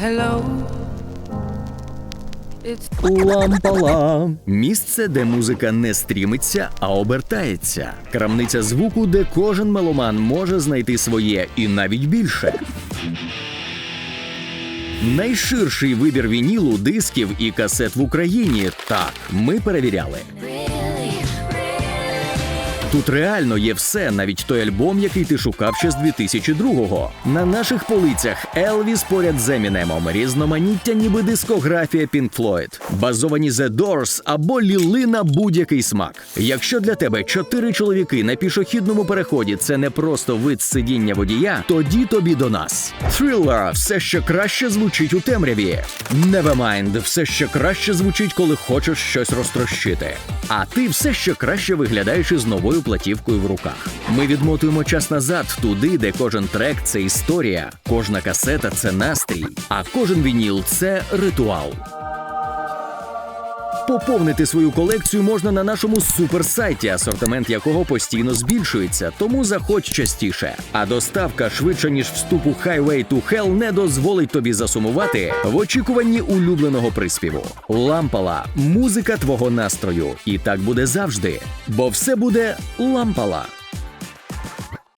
Hello. It's Лампала. Місце, де музика не стрімиться, а обертається. Крамниця звуку, де кожен меломан може знайти своє і навіть більше. Найширший вибір вінілу, дисків і касет в Україні. Так, ми перевіряли. Тут реально є все, навіть той альбом, який ти шукав ще з 2002-го. На наших полицях Елвіс поряд з Емінемом, різноманіття, ніби дискографія Pink Floyd, базовані The Doors або ліли на будь-який смак. Якщо для тебе чотири чоловіки на пішохідному переході це не просто вид сидіння водія, тоді тобі до нас. Thriller – все ще краще звучить у темряві. Nevermind – все ще краще звучить, коли хочеш щось розтрощити. А ти все ще краще виглядаєш із новою платівкою в руках. Ми відмотуємо час назад туди, де кожен трек це історія, кожна касета це настрій, а кожен вініл це ритуал. Поповнити свою колекцію можна на нашому суперсайті, асортимент якого постійно збільшується, тому заходь частіше. А доставка швидше ніж вступу Highway to Hell не дозволить тобі засумувати в очікуванні улюбленого приспіву. Лампала музика твого настрою, і так буде завжди, бо все буде лампала.